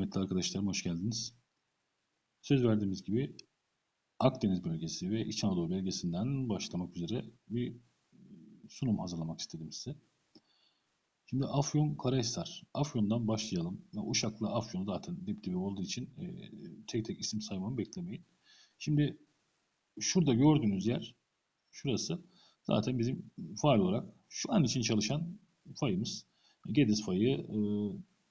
Kıymetli arkadaşlarım hoş geldiniz. Söz verdiğimiz gibi Akdeniz bölgesi ve İç Anadolu bölgesinden başlamak üzere bir sunum hazırlamak istedim size. Şimdi Afyon Karahisar. Afyon'dan başlayalım. Uşak'la Afyon zaten dip dibe olduğu için e, tek tek isim saymamı beklemeyin. Şimdi şurada gördüğünüz yer şurası zaten bizim faal olarak şu an için çalışan fayımız. Gediz fayı e,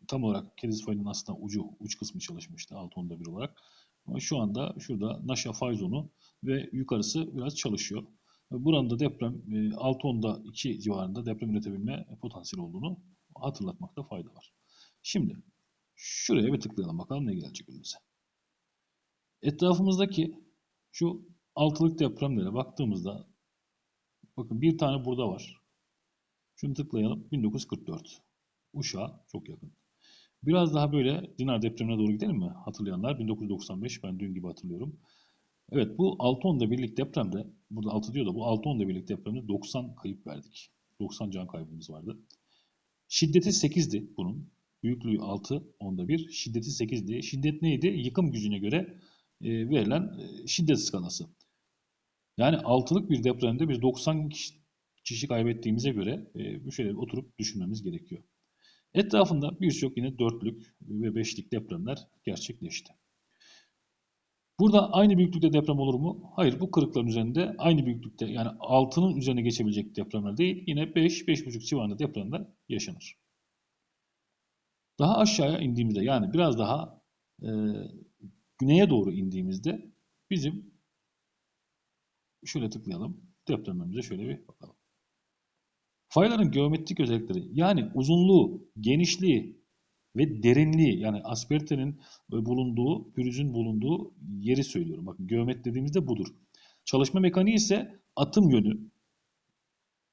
tam olarak Gediz fayının aslında ucu uç kısmı çalışmıştı 6 onda bir olarak. Ama şu anda şurada Naşa fay zonu ve yukarısı biraz çalışıyor. Buranın da deprem e, 6 onda 2 civarında deprem üretebilme potansiyeli olduğunu hatırlatmakta fayda var. Şimdi şuraya bir tıklayalım bakalım ne gelecek önümüze. Etrafımızdaki şu altılık depremlere baktığımızda bakın bir tane burada var. Şunu tıklayalım. 1944. Uşağa çok yakın. Biraz daha böyle Dinar depremine doğru gidelim mi? Hatırlayanlar 1995 ben dün gibi hatırlıyorum. Evet bu 6 onda birlik depremde burada 6 diyor da bu 6 onda birlik depremde 90 kayıp verdik. 90 can kaybımız vardı. Şiddeti 8'di bunun. Büyüklüğü 6 onda bir. Şiddeti 8'di. Şiddet neydi? Yıkım gücüne göre e, verilen e, şiddet skalası. Yani altılık bir depremde biz 90 kişi, kişi kaybettiğimize göre e, bu şeyleri oturup düşünmemiz gerekiyor. Etrafında birçok yine dörtlük ve beşlik depremler gerçekleşti. Burada aynı büyüklükte deprem olur mu? Hayır bu kırıkların üzerinde aynı büyüklükte yani 6'nın üzerine geçebilecek depremler değil yine 5-5,5 civarında depremler yaşanır. Daha aşağıya indiğimizde yani biraz daha e, güneye doğru indiğimizde bizim şöyle tıklayalım depremimize şöyle bir bakalım. Fayların geometrik özellikleri yani uzunluğu, genişliği ve derinliği yani asperitenin bulunduğu, pürüzün bulunduğu yeri söylüyorum. Bakın geometri dediğimizde budur. Çalışma mekaniği ise atım yönü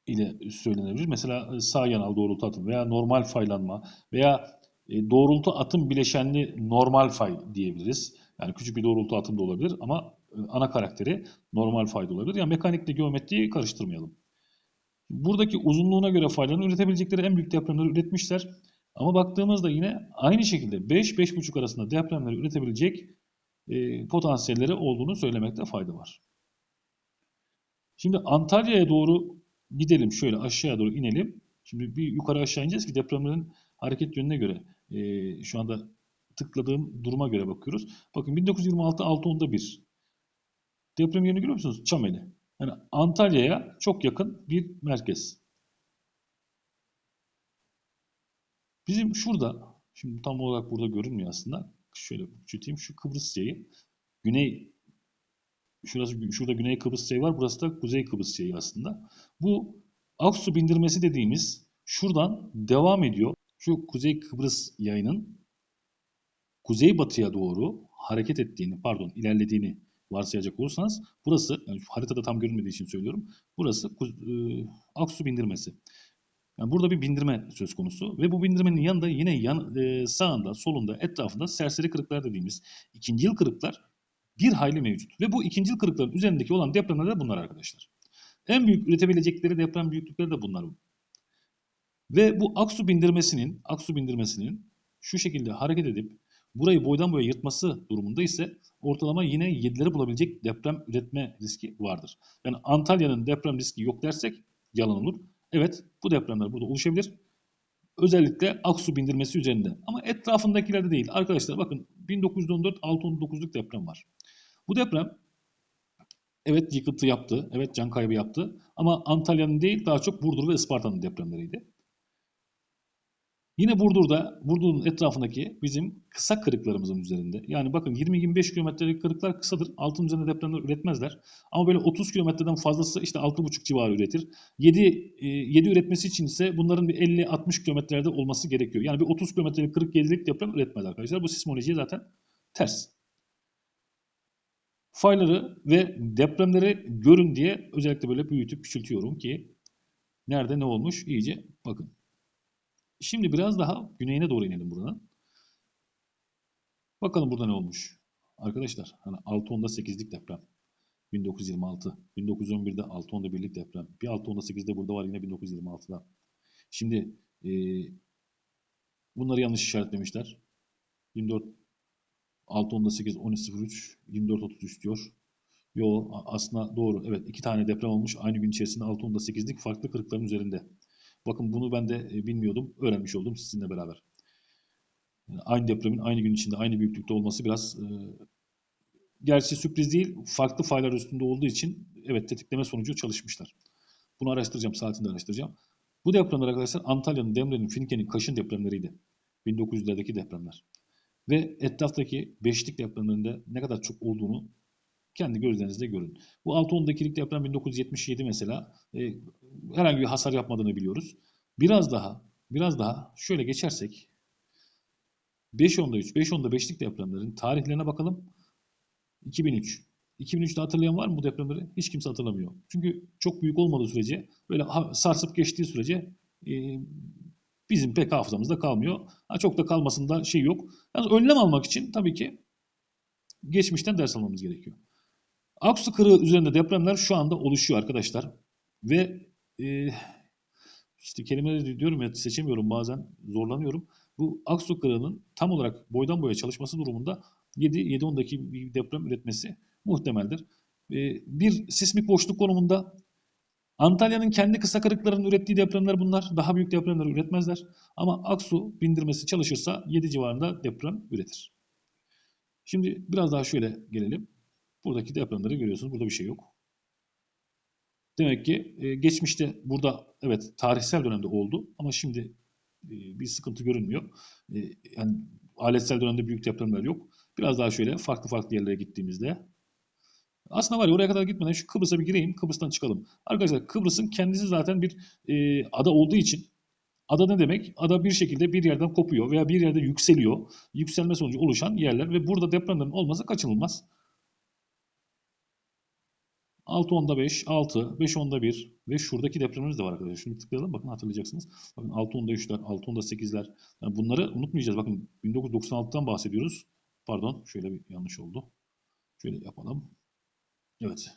ile söylenebilir. Mesela sağ yanal doğrultu atım veya normal faylanma veya e, doğrultu atım bileşenli normal fay diyebiliriz. Yani küçük bir doğrultu atım da olabilir ama e, ana karakteri normal fay da olabilir. Yani mekanikle geometriyi karıştırmayalım. Buradaki uzunluğuna göre fayların üretebilecekleri en büyük depremleri üretmişler. Ama baktığımızda yine aynı şekilde 5-5,5 arasında depremleri üretebilecek e, potansiyelleri olduğunu söylemekte fayda var. Şimdi Antalya'ya doğru gidelim. Şöyle aşağıya doğru inelim. Şimdi bir yukarı aşağı ineceğiz ki depremlerin hareket yönüne göre e, şu anda tıkladığım duruma göre bakıyoruz. Bakın 1926 6 1. Deprem yerini görüyor musunuz? Çameli. Yani Antalya'ya çok yakın bir merkez. Bizim şurada, şimdi tam olarak burada görünmüyor aslında. Şöyle küçülteyim. Şu Kıbrıs yayı. Güney, şurası, şurada Güney Kıbrıs yayı var. Burası da Kuzey Kıbrıs yayı aslında. Bu Aksu bindirmesi dediğimiz şuradan devam ediyor. Şu Kuzey Kıbrıs yayının kuzeybatıya doğru hareket ettiğini, pardon ilerlediğini varsayacak olursanız burası, yani haritada tam görünmediği için söylüyorum. Burası e, Aksu bindirmesi. Yani burada bir bindirme söz konusu ve bu bindirmenin yanında yine yan, e, sağında, solunda, etrafında serseri kırıklar dediğimiz ikinci yıl kırıklar bir hayli mevcut. Ve bu ikinci yıl kırıkların üzerindeki olan depremler de bunlar arkadaşlar. En büyük üretebilecekleri deprem büyüklükleri de bunlar. Ve bu Aksu bindirmesinin, Aksu bindirmesinin şu şekilde hareket edip burayı boydan boya yırtması durumunda ise ortalama yine 7'leri bulabilecek deprem üretme riski vardır. Yani Antalya'nın deprem riski yok dersek yalan olur. Evet bu depremler burada oluşabilir. Özellikle Aksu bindirmesi üzerinde. Ama etrafındakilerde değil. Arkadaşlar bakın 1914 6.9'luk deprem var. Bu deprem evet yıkıntı yaptı. Evet can kaybı yaptı. Ama Antalya'nın değil daha çok Burdur ve Isparta'nın depremleriydi. Yine Burdur'da, Burdur'un etrafındaki bizim kısa kırıklarımızın üzerinde. Yani bakın 20-25 kilometrelik kırıklar kısadır. Altın üzerinde depremler üretmezler. Ama böyle 30 kilometreden fazlası işte 6,5 civarı üretir. 7, 7 e, üretmesi için ise bunların bir 50-60 kilometrelerde olması gerekiyor. Yani bir 30 kilometrelik kırık 7'lik deprem üretmez arkadaşlar. Bu sismolojiye zaten ters. Fayları ve depremleri görün diye özellikle böyle büyütüp küçültüyorum ki nerede ne olmuş iyice bakın. Şimdi biraz daha güneyine doğru inelim buradan. Bakalım burada ne olmuş. Arkadaşlar hani 6.10'da 8'lik deprem. 1926. 1911'de 6.10'da 1'lik deprem. Bir 6.10'da 8'de burada var yine 1926'da. Şimdi e, bunları yanlış işaretlemişler. 24 6 10'da 8 13 03 24 33 diyor. Yo aslında doğru. Evet iki tane deprem olmuş. Aynı gün içerisinde 6 10'da 8'lik farklı kırıkların üzerinde. Bakın bunu ben de e, bilmiyordum. Öğrenmiş oldum sizinle beraber. Aynı depremin aynı gün içinde aynı büyüklükte olması biraz e, gerçi sürpriz değil. Farklı faylar üstünde olduğu için evet tetikleme sonucu çalışmışlar. Bunu araştıracağım. Saatinde araştıracağım. Bu depremler arkadaşlar Antalya'nın, Demre'nin, Finike'nin, Kaş'ın depremleriydi. 1900'lerdeki depremler. Ve etraftaki beşlik depremlerinde ne kadar çok olduğunu kendi gözlerinizle görün. Bu 6-10'dakilik deprem 1977 mesela e, herhangi bir hasar yapmadığını biliyoruz. Biraz daha, biraz daha şöyle geçersek 5-10'da 3, 5-10'da 5'lik depremlerin tarihlerine bakalım. 2003. 2003'te hatırlayan var mı bu depremleri? Hiç kimse hatırlamıyor. Çünkü çok büyük olmadığı sürece, böyle sarsıp geçtiği sürece e, bizim pek hafızamızda kalmıyor. Ha, çok da kalmasında şey yok. Yani önlem almak için tabii ki geçmişten ders almamız gerekiyor. Aksu kırığı üzerinde depremler şu anda oluşuyor arkadaşlar. Ve e, işte kelimeleri diyorum ya seçemiyorum bazen zorlanıyorum. Bu Aksu kırığının tam olarak boydan boya çalışması durumunda 7-7-10'daki bir deprem üretmesi muhtemeldir. E, bir sismik boşluk konumunda Antalya'nın kendi kısa kırıklarının ürettiği depremler bunlar. Daha büyük depremler üretmezler. Ama Aksu bindirmesi çalışırsa 7 civarında deprem üretir. Şimdi biraz daha şöyle gelelim. Buradaki depremleri görüyorsunuz. Burada bir şey yok. Demek ki e, geçmişte burada evet tarihsel dönemde oldu ama şimdi e, bir sıkıntı görünmüyor. E, yani aletsel dönemde büyük depremler yok. Biraz daha şöyle farklı farklı yerlere gittiğimizde aslında var ya oraya kadar gitmeden şu Kıbrıs'a bir gireyim, Kıbrıs'tan çıkalım. Arkadaşlar Kıbrıs'ın kendisi zaten bir e, ada olduğu için ada ne demek? Ada bir şekilde bir yerden kopuyor veya bir yerde yükseliyor. Yükselme sonucu oluşan yerler ve burada depremlerin olması kaçınılmaz. 6 onda 5, 6, 5 onda 1 ve şuradaki depremimiz de var arkadaşlar. Şunu tıklayalım bakın hatırlayacaksınız. Bakın 6 onda 3'ler, 6 onda 8'ler. Yani bunları unutmayacağız. Bakın 1996'dan bahsediyoruz. Pardon şöyle bir yanlış oldu. Şöyle yapalım. Evet.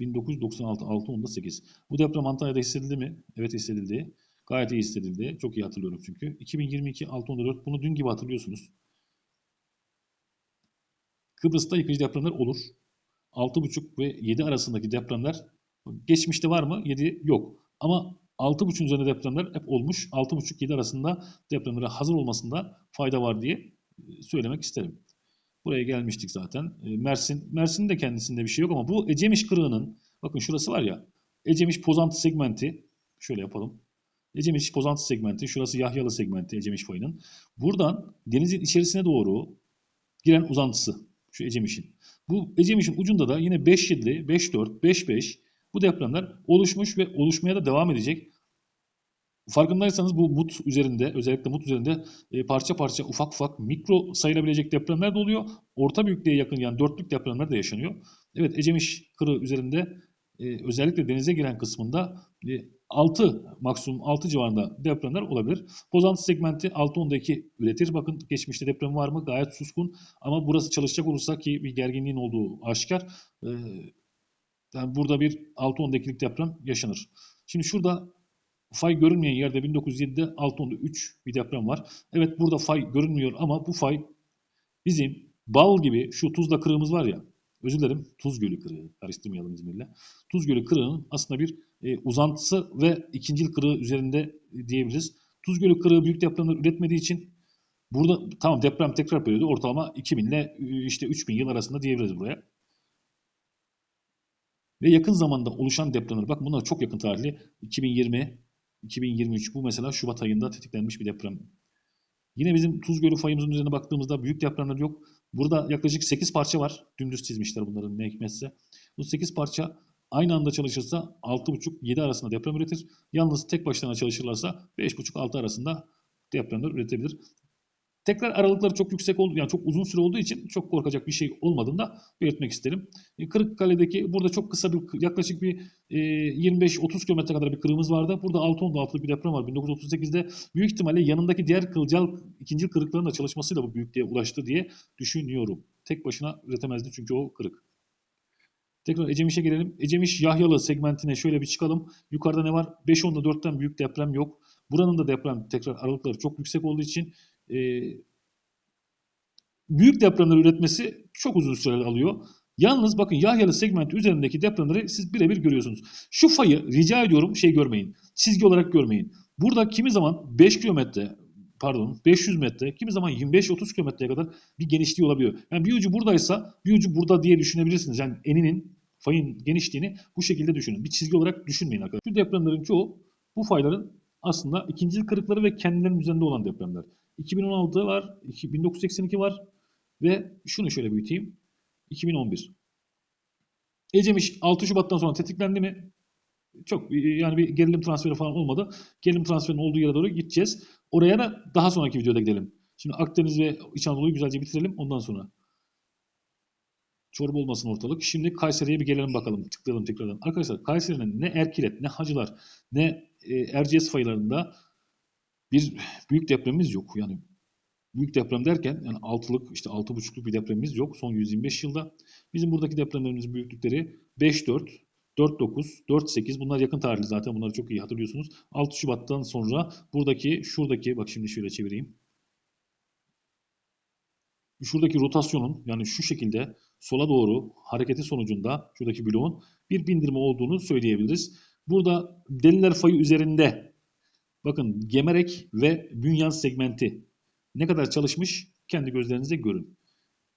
1996 6 onda 8. Bu deprem Antalya'da hissedildi mi? Evet hissedildi. Gayet iyi hissedildi. Çok iyi hatırlıyorum çünkü. 2022 6 onda 4. Bunu dün gibi hatırlıyorsunuz. Kıbrıs'ta yıkıcı depremler olur. 6,5 ve 7 arasındaki depremler geçmişte var mı? 7 yok. Ama 6,5'un üzerinde depremler hep olmuş. 6,5-7 arasında depremlere hazır olmasında fayda var diye e, söylemek isterim. Buraya gelmiştik zaten. E, Mersin, Mersin'in de kendisinde bir şey yok ama bu Ecemiş kırığının, bakın şurası var ya, Ecemiş pozantı segmenti, şöyle yapalım. Ecemiş pozantı segmenti, şurası Yahyalı segmenti Ecemiş fayının. Buradan denizin içerisine doğru giren uzantısı, şu Ecemiş'in. Bu Ecemiş'in ucunda da yine 5.7, 5.4, 5.5 bu depremler oluşmuş ve oluşmaya da devam edecek. Farkındaysanız bu mut üzerinde, özellikle mut üzerinde e, parça parça ufak ufak mikro sayılabilecek depremler de oluyor. Orta büyüklüğe yakın yani dörtlük depremler de yaşanıyor. Evet Ecemiş kırığı üzerinde e, özellikle denize giren kısmında e, 6 maksimum 6 civarında depremler olabilir. Pozantı segmenti 6-10'daki üretir. Bakın geçmişte deprem var mı? Gayet suskun. Ama burası çalışacak olursa ki bir gerginliğin olduğu aşikar. E, yani burada bir 6-10'dakilik deprem yaşanır. Şimdi şurada fay görünmeyen yerde 1907'de 6-10'da 3 bir deprem var. Evet burada fay görünmüyor ama bu fay bizim bal gibi şu tuzla kırığımız var ya özür dilerim Tuz Gölü kırığı karıştırmayalım İzmir'le. Tuz Gölü kırığının aslında bir e, uzantısı ve ikincil kırığı üzerinde diyebiliriz. Tuz Gölü kırığı büyük depremler üretmediği için burada tamam deprem tekrar periyodu ortalama 2000 ile e, işte 3000 yıl arasında diyebiliriz buraya. Ve yakın zamanda oluşan depremler bak bunlar çok yakın tarihli 2020 2023 bu mesela Şubat ayında tetiklenmiş bir deprem. Yine bizim Tuz Gölü fayımızın üzerine baktığımızda büyük depremler yok. Burada yaklaşık 8 parça var. Dümdüz çizmişler bunların ne hikmetse. Bu 8 parça aynı anda çalışırsa 6,5-7 arasında deprem üretir. Yalnız tek başlarına çalışırlarsa 5,5-6 arasında depremler üretebilir. Tekrar aralıkları çok yüksek oldu, yani çok uzun süre olduğu için çok korkacak bir şey olmadığını da belirtmek isterim. E, Kırıkkale'deki burada çok kısa bir yaklaşık bir e, 25-30 kilometre kadar bir kırığımız vardı. Burada 6.16'lık bir deprem var 1938'de. Büyük ihtimalle yanındaki diğer kılcal ikinci kırıkların da çalışmasıyla bu büyüklüğe ulaştı diye düşünüyorum. Tek başına üretemezdi çünkü o kırık. Tekrar Ecemiş'e gelelim. Ecemiş Yahyalı segmentine şöyle bir çıkalım. Yukarıda ne var? 5.10'da 4'ten büyük deprem yok. Buranın da deprem tekrar aralıkları çok yüksek olduğu için e, büyük depremler üretmesi çok uzun süre alıyor. Yalnız bakın Yahyalı segmenti üzerindeki depremleri siz birebir görüyorsunuz. Şu fayı rica ediyorum şey görmeyin. Çizgi olarak görmeyin. Burada kimi zaman 5 kilometre pardon 500 metre kimi zaman 25-30 kilometreye kadar bir genişliği olabiliyor. Yani bir ucu buradaysa bir ucu burada diye düşünebilirsiniz. Yani eninin fayın genişliğini bu şekilde düşünün. Bir çizgi olarak düşünmeyin arkadaşlar. Şu depremlerin çoğu bu fayların aslında ikinci kırıkları ve kendilerinin üzerinde olan depremler. 2016 var, 1982 var ve şunu şöyle büyüteyim. 2011. Ecemiş 6 Şubat'tan sonra tetiklendi mi? Çok yani bir gerilim transferi falan olmadı. Gerilim transferinin olduğu yere doğru gideceğiz. Oraya da daha sonraki videoda gidelim. Şimdi Akdeniz ve İç Anadolu'yu güzelce bitirelim ondan sonra. Çorba olmasın ortalık. Şimdi Kayseri'ye bir gelelim bakalım. Tıklayalım tekrardan. Arkadaşlar Kayseri'nin ne Erkilet, ne Hacılar, ne e, Erciyes faylarında bir büyük depremimiz yok. Yani büyük deprem derken yani altılık işte altı buçukluk bir depremimiz yok son 125 yılda. Bizim buradaki depremlerimizin büyüklükleri 5-4, 4-9, 4-8 bunlar yakın tarihli zaten bunları çok iyi hatırlıyorsunuz. 6 Şubat'tan sonra buradaki şuradaki bak şimdi şöyle çevireyim. Şuradaki rotasyonun yani şu şekilde sola doğru hareketi sonucunda şuradaki bloğun bir bindirme olduğunu söyleyebiliriz. Burada deliler fayı üzerinde bakın gemerek ve bünyan segmenti ne kadar çalışmış kendi gözlerinizle görün.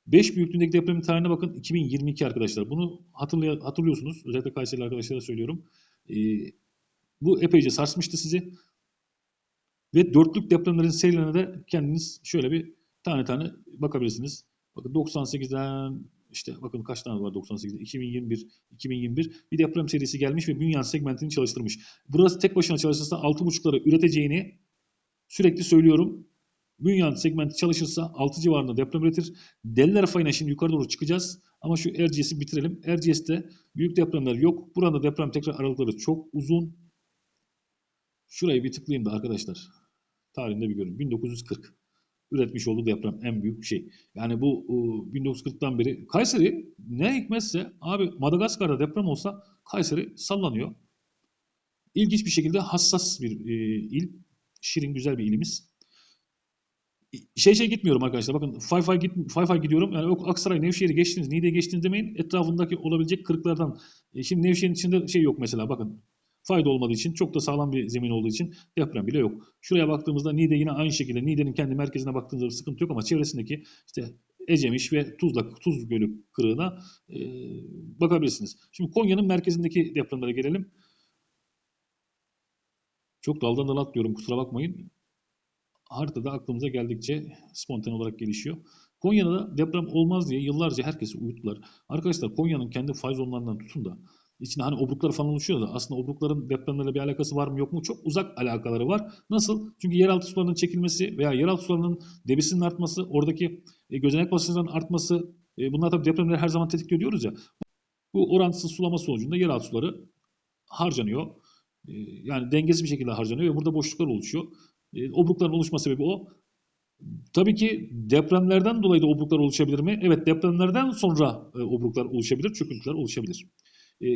5 büyüklüğündeki depremin tarihine bakın 2022 arkadaşlar. Bunu hatırlay hatırlıyorsunuz. Özellikle Kayseri arkadaşlara söylüyorum. Ee, bu epeyce sarsmıştı sizi. Ve dörtlük depremlerin serilerine de kendiniz şöyle bir tane tane bakabilirsiniz. Bakın 98'den işte bakın kaç tane var 98'de 2021 2021 bir deprem serisi gelmiş ve Bünyan segmentini çalıştırmış. Burası tek başına çalışırsa 6.5'ları üreteceğini sürekli söylüyorum. Bünyan segmenti çalışırsa 6 civarında deprem üretir. Deliler fayına şimdi yukarı doğru çıkacağız. Ama şu Erciyes'i bitirelim. Erciyes'te büyük depremler yok. Burada deprem tekrar aralıkları çok uzun. Şurayı bir tıklayayım da arkadaşlar. Tarihinde bir görün. 1940 üretmiş olduğu deprem en büyük şey. Yani bu 1940'tan beri Kayseri ne hikmetse abi Madagaskar'da deprem olsa Kayseri sallanıyor. İlginç bir şekilde hassas bir e, il. Şirin güzel bir ilimiz şey şey gitmiyorum arkadaşlar. Bakın fay fay, git, fay, fay gidiyorum. Yani yok Aksaray, Nevşehir'i geçtiniz, Niğde'ye geçtiniz demeyin. Etrafındaki olabilecek kırıklardan. E şimdi Nevşehir'in içinde şey yok mesela bakın. Fayda olmadığı için çok da sağlam bir zemin olduğu için deprem bile yok. Şuraya baktığımızda Niğde yine aynı şekilde. Niğde'nin kendi merkezine baktığınızda bir sıkıntı yok ama çevresindeki işte Ecemiş ve Tuzla, Tuz Gölü kırığına e, bakabilirsiniz. Şimdi Konya'nın merkezindeki depremlere gelelim. Çok daldan dala atlıyorum kusura bakmayın haritada aklımıza geldikçe spontane olarak gelişiyor. Konya'da deprem olmaz diye yıllarca herkesi uyuttular. Arkadaşlar Konya'nın kendi fay zonlarından tutun da içinde hani obruklar falan oluşuyor da aslında obrukların depremlerle bir alakası var mı yok mu? Çok uzak alakaları var. Nasıl? Çünkü yeraltı sularının çekilmesi veya yeraltı sularının debisinin artması, oradaki e, gözenek basıncının artması e, bunlar tabii depremleri her zaman tetikliyor diyoruz ya. Bu orantısız sulama sonucunda yeraltı suları harcanıyor. E, yani dengesiz bir şekilde harcanıyor ve burada boşluklar oluşuyor. Obrukların oluşma sebebi o. Tabii ki depremlerden dolayı da obruklar oluşabilir mi? Evet depremlerden sonra obruklar oluşabilir, çöküntüler oluşabilir. E,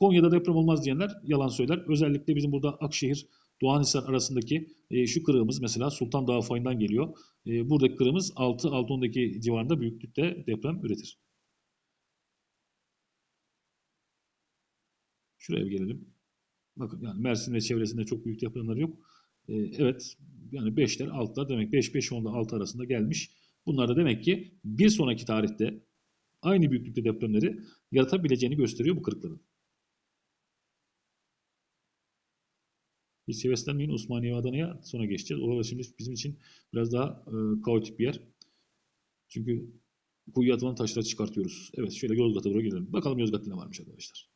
Konya'da deprem olmaz diyenler yalan söyler. Özellikle bizim burada Akşehir, Doğanhisar arasındaki e, şu kırığımız mesela Sultan Dağı fayından geliyor. E, buradaki kırığımız 6-6-10'daki civarında büyüklükte deprem üretir. Şuraya bir gelelim. Bakın yani Mersin ve çevresinde çok büyük depremler yok. Ee, evet yani 5'ler 6'lar demek 5 5 10'da 6 arasında gelmiş. Bunlar da demek ki bir sonraki tarihte aynı büyüklükte depremleri yaratabileceğini gösteriyor bu kırıkların. Hiç heveslenmeyin Osmaniye ve Adana'ya sonra geçeceğiz. Orası şimdi bizim için biraz daha e, kaotik bir yer. Çünkü kuyuya atılan taşları çıkartıyoruz. Evet şöyle Yozgat'a doğru gelelim. Bakalım Yozgat'ta ne varmış arkadaşlar.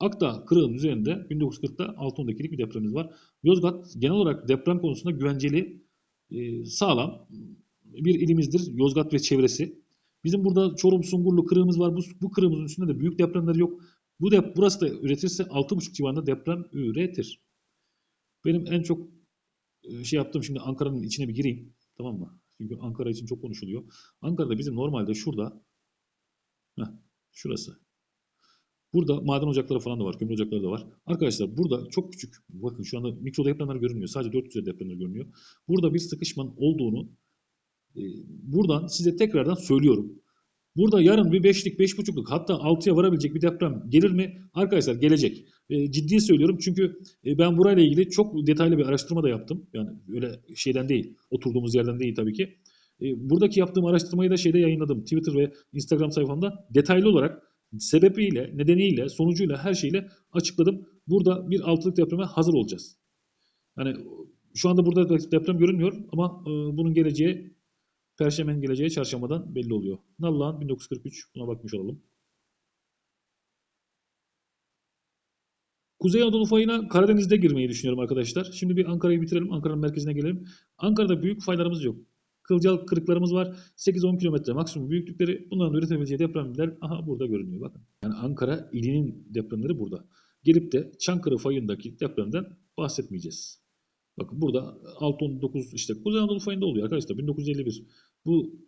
Akta kırığın üzerinde 1940'ta 6.12'lik bir depremimiz var. Yozgat genel olarak deprem konusunda güvenceli, e, sağlam bir ilimizdir. Yozgat ve çevresi. Bizim burada Çorum Sungurlu kırığımız var. Bu, bu kırığımızın üstünde de büyük depremler yok. Bu dep burası da üretirse 6.5 civarında deprem üretir. Benim en çok e, şey yaptığım şimdi Ankara'nın içine bir gireyim. Tamam mı? Çünkü Ankara için çok konuşuluyor. Ankara'da bizim normalde şurada heh, şurası Burada maden ocakları falan da var, kömür ocakları da var. Arkadaşlar burada çok küçük, bakın şu anda mikro depremler görünmüyor. Sadece 400 depremler görünüyor. Burada bir sıkışmanın olduğunu buradan size tekrardan söylüyorum. Burada yarın bir beşlik, beş buçukluk hatta altıya varabilecek bir deprem gelir mi? Arkadaşlar gelecek. E, ciddi söylüyorum çünkü e, ben burayla ilgili çok detaylı bir araştırma da yaptım. Yani öyle şeyden değil, oturduğumuz yerden değil tabii ki. E, buradaki yaptığım araştırmayı da şeyde yayınladım. Twitter ve Instagram sayfamda detaylı olarak sebebiyle, nedeniyle, sonucuyla her şeyle açıkladım. Burada bir altılık depreme hazır olacağız. Yani şu anda burada deprem görünmüyor ama e, bunun geleceği Perşembenin geleceği çarşambadan belli oluyor. Nallıhan 1943 buna bakmış olalım. Kuzey Anadolu fayına Karadeniz'de girmeyi düşünüyorum arkadaşlar. Şimdi bir Ankara'yı bitirelim. Ankara'nın merkezine gelelim. Ankara'da büyük faylarımız yok. Kılcal kırıklarımız var. 8-10 kilometre maksimum büyüklükleri. Bunların üretebileceği depremler aha burada görünüyor. Bakın. Yani Ankara ilinin depremleri burada. Gelip de Çankırı fayındaki depremden bahsetmeyeceğiz. Bakın burada 6-19 işte Kuzey Anadolu fayında oluyor arkadaşlar. 1951. Bu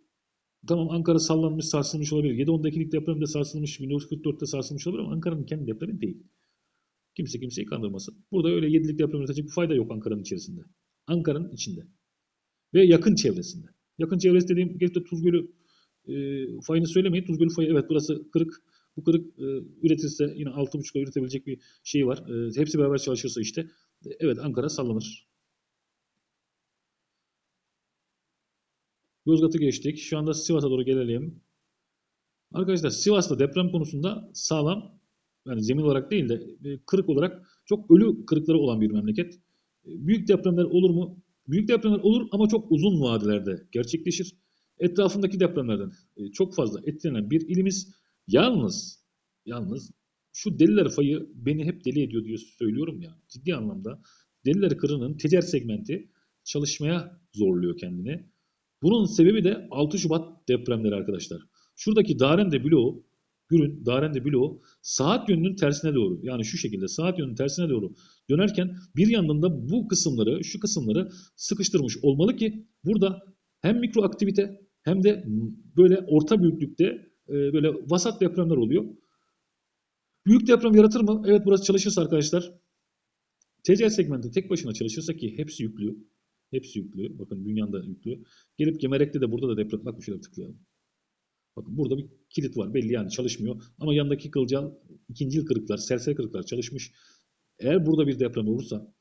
tamam Ankara sallanmış, sarsılmış olabilir. 7-10'dakilik depremde sarsılmış, 1944'te sarsılmış olabilir ama Ankara'nın kendi depremi değil. Kimse kimseyi kandırmasın. Burada öyle 7'lik deprem üretecek bir fayda yok Ankara'nın içerisinde. Ankara'nın içinde. Ve yakın çevresinde. Yakın çevresi dediğim gelip de Tuzgölü e, fayını söylemeyin. Tuzgölü fayı evet burası kırık. Bu kırık e, üretilse yine 6.5'la üretebilecek bir şey var. E, hepsi beraber çalışırsa işte e, evet Ankara sallanır. Yozgat'ı geçtik. Şu anda Sivas'a doğru gelelim. Arkadaşlar Sivas'ta deprem konusunda sağlam yani zemin olarak değil de e, kırık olarak çok ölü kırıkları olan bir memleket. E, büyük depremler olur mu? Büyük depremler olur ama çok uzun vadelerde gerçekleşir. Etrafındaki depremlerden e, çok fazla etkilenen bir ilimiz. Yalnız, yalnız şu deliler fayı beni hep deli ediyor diye söylüyorum ya. Ciddi anlamda deliler kırının ticaret segmenti çalışmaya zorluyor kendini. Bunun sebebi de 6 Şubat depremleri arkadaşlar. Şuradaki Darende bloğu, Gürün Darende bloğu saat yönünün tersine doğru yani şu şekilde saat yönünün tersine doğru dönerken bir yandan da bu kısımları, şu kısımları sıkıştırmış olmalı ki burada hem mikro aktivite hem de böyle orta büyüklükte e, böyle vasat depremler oluyor. Büyük deprem yaratır mı? Evet burası çalışırsa arkadaşlar. TCL segmenti tek başına çalışırsa ki hepsi yüklü. Hepsi yüklü. Bakın dünyanın da yüklü. Gelip Gemerek'te de burada da deprem. Bak şöyle tıklayalım. Bakın burada bir kilit var. Belli yani çalışmıyor. Ama yanındaki kılcal ikinci yıl kırıklar, serseri kırıklar çalışmış. Eğer burada bir deprem olursa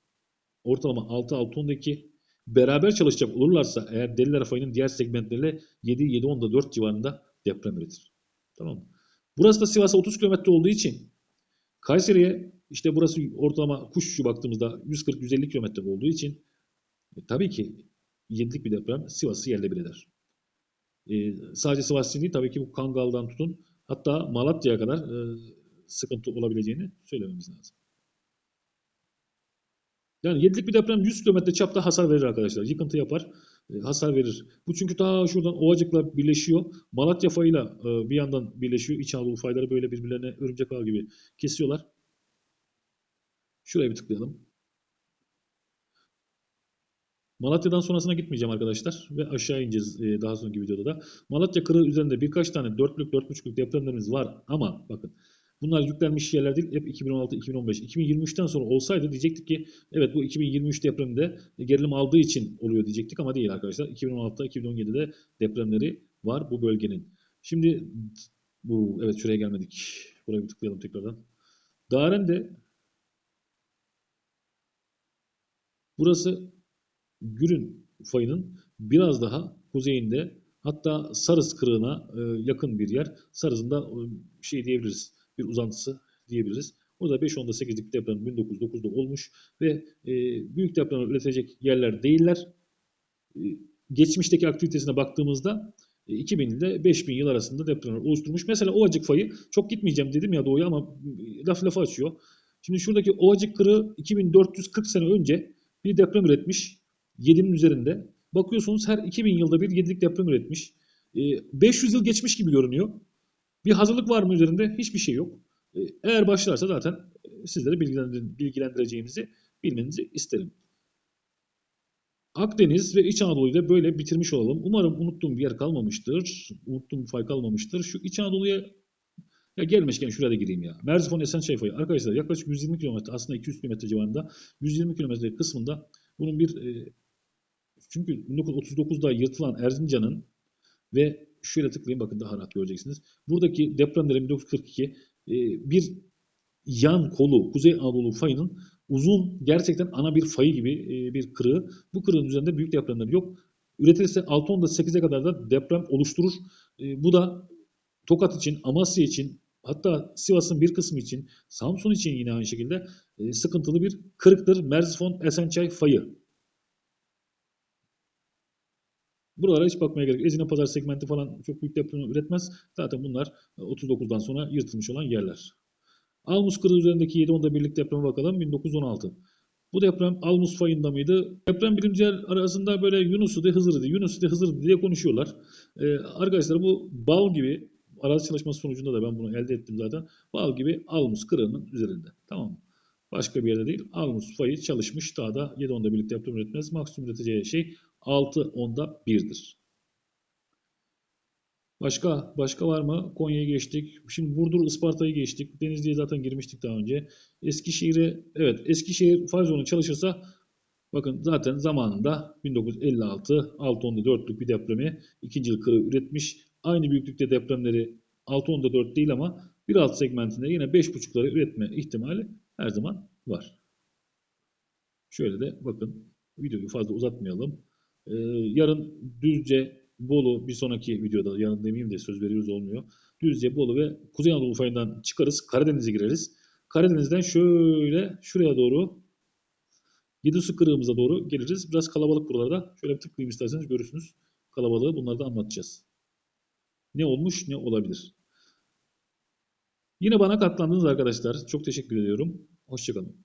ortalama 6-6-10'daki beraber çalışacak olurlarsa eğer deliler fayının diğer segmentleriyle 7-7-10'da 4 civarında deprem üretir. Tamam mı? Burası da Sivas'a 30 kilometre olduğu için Kayseri'ye işte burası ortalama kuş baktığımızda 140-150 kilometre olduğu için e, tabii ki 7'lik bir deprem Sivas'ı yerle bir eder. E, sadece Sivas değil tabii ki bu Kangal'dan tutun hatta Malatya'ya kadar e, sıkıntı olabileceğini söylememiz lazım. Yani 7'lik bir deprem 100 kilometre çapta hasar verir arkadaşlar. Yıkıntı yapar, e, hasar verir. Bu çünkü ta şuradan Ovacık'la birleşiyor. Malatya fayıyla e, bir yandan birleşiyor. İç Anadolu fayları böyle birbirlerine örümcek ağ gibi kesiyorlar. Şuraya bir tıklayalım. Malatya'dan sonrasına gitmeyeceğim arkadaşlar ve aşağı ineceğiz e, daha sonraki videoda da. Malatya kırığı üzerinde birkaç tane 4'lük 4.5'lük depremlerimiz var ama bakın bunlar yüklenmiş yerler değil. Hep 2016, 2015, 2023'ten sonra olsaydı diyecektik ki evet bu 2023 depreminde gerilim aldığı için oluyor diyecektik ama değil arkadaşlar. 2016'da, 2017'de depremleri var bu bölgenin. Şimdi bu evet şuraya gelmedik. Buraya bir tıklayalım tekrardan. Daren'de burası Gürün fayının biraz daha kuzeyinde hatta Sarız kırığına e, yakın bir yer. Sarız'ın da e, şey diyebiliriz bir uzantısı diyebiliriz. O da 5-10'da 8'lik deprem 1909'da olmuş ve e, büyük deprem üretecek yerler değiller. Geçmişteki aktivitesine baktığımızda 2000 ile 5000 yıl arasında depremler oluşturmuş. Mesela Ovacık fayı çok gitmeyeceğim dedim ya doğuya ama laf lafı açıyor. Şimdi şuradaki Ovacık kırığı 2440 sene önce bir deprem üretmiş. 7'nin üzerinde. Bakıyorsunuz her 2000 yılda bir 7'lik deprem üretmiş. 500 ee, yıl geçmiş gibi görünüyor. Bir hazırlık var mı üzerinde? Hiçbir şey yok. Ee, eğer başlarsa zaten e, sizlere bilgilendireceğimizi bilmenizi isterim. Akdeniz ve İç Anadolu'yu da böyle bitirmiş olalım. Umarım unuttuğum bir yer kalmamıştır. Unuttuğum bir fay kalmamıştır. Şu İç Anadolu'ya ya gelmişken şuraya da gireyim ya. Merzifon Esençay fayı. Arkadaşlar yaklaşık 120 kilometre aslında 200 kilometre civarında 120 kilometre kısmında bunun bir e, Çünkü 1939'da yırtılan Erzincan'ın ve şöyle tıklayın bakın daha rahat göreceksiniz. Buradaki depremlerin 1942 e, bir yan kolu Kuzey Anadolu fayının uzun gerçekten ana bir fayı gibi e, bir kırığı. Bu kırığın üzerinde büyük depremler yok. Üretilirse 6.10'da 8'e kadar da deprem oluşturur. E, bu da Tokat için, Amasya için, hatta Sivas'ın bir kısmı için, Samsun için yine aynı şekilde sıkıntılı bir kırıktır. Merzifon Esençay fayı. Buralara hiç bakmaya gerek yok. Ezine Pazar segmenti falan çok büyük deprem üretmez. Zaten bunlar 39'dan sonra yırtılmış olan yerler. Almus kırığı üzerindeki 7.10'da birlik depreme bakalım. 1916. Bu deprem Almus fayında mıydı? Deprem bilimciler arasında böyle Yunus'u de Hızır'ı de, Yunus'u de Hızır'ı diye konuşuyorlar. Ee, arkadaşlar bu bal gibi arazi çalışması sonucunda da ben bunu elde ettim zaten. Bal gibi Almus kırığının üzerinde. Tamam? Başka bir yerde değil. Almus fayı çalışmış. Daha da 7.10'da birlik deprem üretmez. Maksimum üreteceği şey 6.10'da 1'dir. Başka başka var mı? Konya'yı geçtik. Şimdi Burdur, Isparta'yı geçtik. Denizli'ye zaten girmiştik daha önce. Eskişehir'e evet Eskişehir fay zonu çalışırsa bakın zaten zamanında 1956 6.10'da 4'lük bir depremi ikinci yıl kırığı üretmiş. Aynı büyüklükte depremleri 6.10'da 4 değil ama bir alt segmentinde yine 5.5'ları üretme ihtimali her zaman var. Şöyle de bakın videoyu fazla uzatmayalım. Ee, yarın Düzce, Bolu bir sonraki videoda yarın demeyeyim de söz veriyoruz olmuyor. Düzce, Bolu ve Kuzey Anadolu fayından çıkarız. Karadeniz'e gireriz. Karadeniz'den şöyle şuraya doğru Gidisu kırığımıza doğru geliriz. Biraz kalabalık buralarda. Şöyle bir tıklayayım isterseniz görürsünüz. Kalabalığı bunları da anlatacağız. Ne olmuş ne olabilir. Yine bana katlandınız arkadaşlar. Çok teşekkür ediyorum. Hoşçakalın.